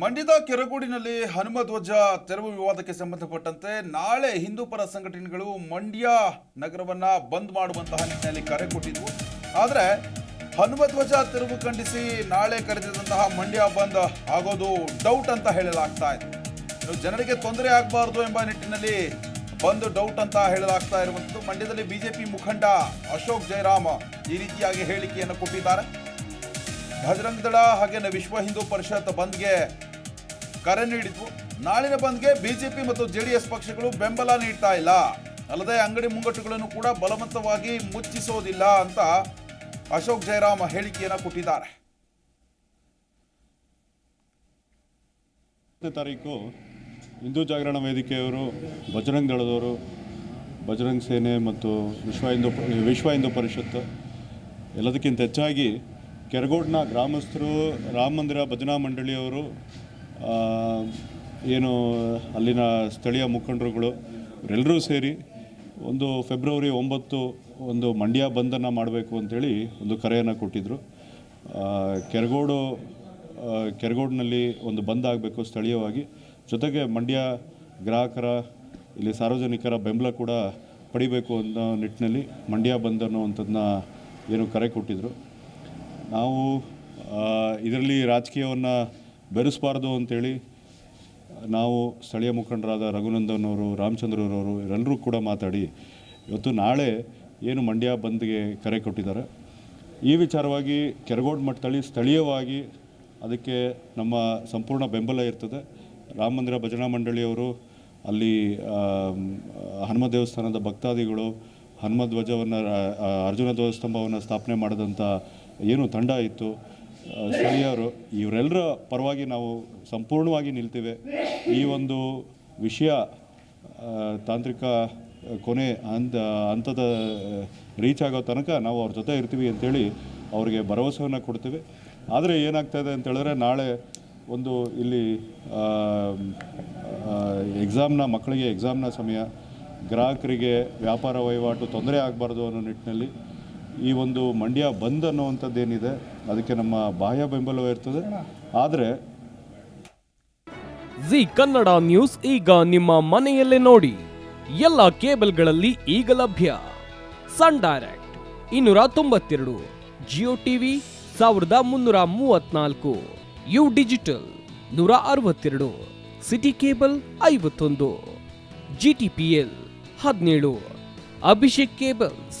ಮಂಡ್ಯದ ಕೆರಗೋಡಿನಲ್ಲಿ ಹನುಮ ಧ್ವಜ ತೆರವು ವಿವಾದಕ್ಕೆ ಸಂಬಂಧಪಟ್ಟಂತೆ ನಾಳೆ ಹಿಂದೂ ಪರ ಸಂಘಟನೆಗಳು ಮಂಡ್ಯ ನಗರವನ್ನ ಬಂದ್ ಮಾಡುವಂತಹ ನಿಟ್ಟಿನಲ್ಲಿ ಕರೆ ಕೊಟ್ಟಿದ್ವು. ಆದರೆ ಹನುಮ ಧ್ವಜ ತೆರವು ಖಂಡಿಸಿ ನಾಳೆ ಕರೆದಿದ್ದಂತಹ ಮಂಡ್ಯ ಬಂದ್ ಆಗೋದು ಡೌಟ್ ಅಂತ ಹೇಳಲಾಗ್ತಾ ಇದೆ. ಜನರಿಗೆ ತೊಂದರೆ ಆಗಬಾರದು ಎಂಬ ನಿಟ್ಟಿನಲ್ಲಿ ಬಂದ್ ಡೌಟ್ ಅಂತ ಹೇಳಲಾಗ್ತಾ ಇರುವಂಥದ್ದು. ಮಂಡ್ಯದಲ್ಲಿ ಬಿಜೆಪಿ ಮುಖಂಡ ಅಶೋಕ್ ಜಯರಾಮ್ ಈ ರೀತಿಯಾಗಿ ಹೇಳಿಕೆಯನ್ನು ಕೊಟ್ಟಿದ್ದಾರೆ. ಬಜರಂಗ ದಳ ಹಾಗೇನೆ ವಿಶ್ವ ಹಿಂದೂ ಪರಿಷತ್ ಬಂದ್ಗೆ ಕರೆ ನೀಡಿದ್ವು ನಾಳಿನ ಬಂದ್ಗೆ ಬಿಜೆಪಿ ಮತ್ತು ಜೆಡಿಎಸ್ ಪಕ್ಷಗಳು ಬೆಂಬಲ ನೀಡ್ತಾ ಇಲ್ಲ. ಅಲ್ಲದೆ ಅಂಗಡಿ ಮುಂಗಟ್ಟುಗಳನ್ನು ಕೂಡ ಬಲವಂತವಾಗಿ ಮುಚ್ಚಿಸೋದಿಲ್ಲ ಅಂತ ಅಶೋಕ್ ಜಯರಾಮ್ ಹೇಳಿಕೆಯನ್ನು ಕೊಟ್ಟಿದ್ದಾರೆ. ತಾರೀಕು ಹಿಂದೂ ಜಾಗರಣ ವೇದಿಕೆಯವರು, ಬಜರಂಗ್ ದಳದವರು, ಬಜರಂಗ್ ಸೇನೆ ಮತ್ತು ವಿಶ್ವ ಹಿಂದೂ ವಿಶ್ವ ಹಿಂದೂ ಪರಿಷತ್ತು ಎಲ್ಲದಕ್ಕಿಂತ ಹೆಚ್ಚಾಗಿ ಕೆರಗೋಡ್ನ ಗ್ರಾಮಸ್ಥರು ರಾಮ ಮಂದಿರ ಭಜನಾ ಮಂಡಳಿಯವರು ಏನು, ಅಲ್ಲಿನ ಸ್ಥಳೀಯ ಮುಖಂಡರುಗಳು ಇವರೆಲ್ಲರೂ ಸೇರಿ ಒಂದು ಫೆಬ್ರವರಿ ಒಂಬತ್ತು ಒಂದು ಮಂಡ್ಯ ಬಂದನ್ನು ಮಾಡಬೇಕು ಅಂತೇಳಿ ಒಂದು ಕರೆಯನ್ನು ಕೊಟ್ಟಿದ್ದರು ಕೆರೆಗೋಡು ಕೆರಗೋಡಿನಲ್ಲಿ ಒಂದು ಬಂದ್ ಆಗಬೇಕು ಸ್ಥಳೀಯವಾಗಿ. ಜೊತೆಗೆ ಮಂಡ್ಯ ಗ್ರಾಹಕರ, ಇಲ್ಲಿ ಸಾರ್ವಜನಿಕರ ಬೆಂಬಲ ಕೂಡ ಪಡಿಬೇಕು ಅನ್ನೋ ನಿಟ್ಟಿನಲ್ಲಿ ಮಂಡ್ಯ ಬಂದ್ ಅನ್ನುವಂಥದ್ದನ್ನ ಏನು ಕರೆ ಕೊಟ್ಟಿದ್ದರು ನಾವು ಇದರಲ್ಲಿ ರಾಜಕೀಯವನ್ನು ಬೆರೆಸಬಾರ್ದು ಅಂತೇಳಿ ನಾವು ಸ್ಥಳೀಯ ಮುಖಂಡರಾದ ರಘುನಂದನ್ ಅವರು ರಾಮಚಂದ್ರರವರು ಇವರೆಲ್ಲರೂ ಕೂಡ ಮಾತಾಡಿ ಇವತ್ತು ನಾಳೆ ಏನು ಮಂಡ್ಯ ಬಂದ್ಗೆ ಕರೆ ಕೊಟ್ಟಿದ್ದಾರೆ. ಈ ವಿಚಾರವಾಗಿ ಕೆರಗೋಡು ಮಟ್ಟದಲ್ಲಿ ಸ್ಥಳೀಯವಾಗಿ ಅದಕ್ಕೆ ನಮ್ಮ ಸಂಪೂರ್ಣ ಬೆಂಬಲ ಇರ್ತದೆ. ರಾಮ ಮಂದಿರ ಭಜನಾ ಮಂಡಳಿಯವರು, ಅಲ್ಲಿ ಹನುಮ ದೇವಸ್ಥಾನದ ಭಕ್ತಾದಿಗಳು, ಹನುಮ ಧ್ವಜವನ್ನು ಅರ್ಜುನ ಧ್ವಜಸ್ತಂಭವನ್ನು ಸ್ಥಾಪನೆ ಮಾಡಿದಂಥ ಏನು ತಂಡ ಇತ್ತು ಸ್ಥಳೀಯರು ಇವರೆಲ್ಲರ ಪರವಾಗಿ ನಾವು ಸಂಪೂರ್ಣವಾಗಿ ನಿಲ್ತೇವೆ. ಈ ಒಂದು ವಿಷಯ ತಾಂತ್ರಿಕ ಕೊನೆ ಹಂತ, ಹಂತದ ರೀಚ್ ಆಗೋ ತನಕ ನಾವು ಅವ್ರ ಜೊತೆ ಇರ್ತೀವಿ ಅಂತೇಳಿ ಅವರಿಗೆ ಭರವಸೆಯನ್ನು ಕೊಡ್ತೀವಿ. ಆದರೆ ಏನಾಗ್ತಾಯಿದೆ ಅಂತ ಹೇಳಿದ್ರೆ ನಾಳೆ ಒಂದು ಇಲ್ಲಿ ಎಕ್ಸಾಮ್ನ ಮಕ್ಕಳಿಗೆ ಎಕ್ಸಾಮ್ನ ಸಮಯ, ಗ್ರಾಹಕರಿಗೆ ವ್ಯಾಪಾರ ವಹಿವಾಟು ತೊಂದರೆ ಆಗಬಾರ್ದು ಅನ್ನೋ ನಿಟ್ಟಿನಲ್ಲಿ ಈ ಒಂದು ಮಂಡ್ಯ ಬಂದ್ ಅನ್ನುವಂಥದ್ದೇನಿದೆ, ಅದಕ್ಕೆ ನಮ್ಮ ಬಾಹ್ಯ ಬೆಂಬಲವೇ ಇರ್ತದೆ. ಆದರೆ ಜಿ ಕನ್ನಡ ನ್ಯೂಸ್ ಈಗ ನಿಮ್ಮ ಮನೆಯಲ್ಲೇ ನೋಡಿ. ಎಲ್ಲ ಕೇಬಲ್ಗಳಲ್ಲಿ ಈಗ ಲಭ್ಯ. ಸನ್ ಡೈರೆಕ್ಟ್ ಇನ್ನೂರ ತೊಂಬತ್ತೆರಡು, ಜಿಯೋ ಟಿವಿ ಸಾವಿರದ ಮುನ್ನೂರ ಮೂವತ್ನಾಲ್ಕು, ಯು ಡಿಜಿಟಲ್ ನೂರ ಅರವತ್ತೆರಡು, ಸಿಟಿ ಕೇಬಲ್ ಐವತ್ತೊಂದು, ಜಿ ಟಿ ಪಿ ಎಲ್ ಹದಿನೇಳು, ಅಭಿಷೇಕ್ ಕೇಬಲ್ಸ್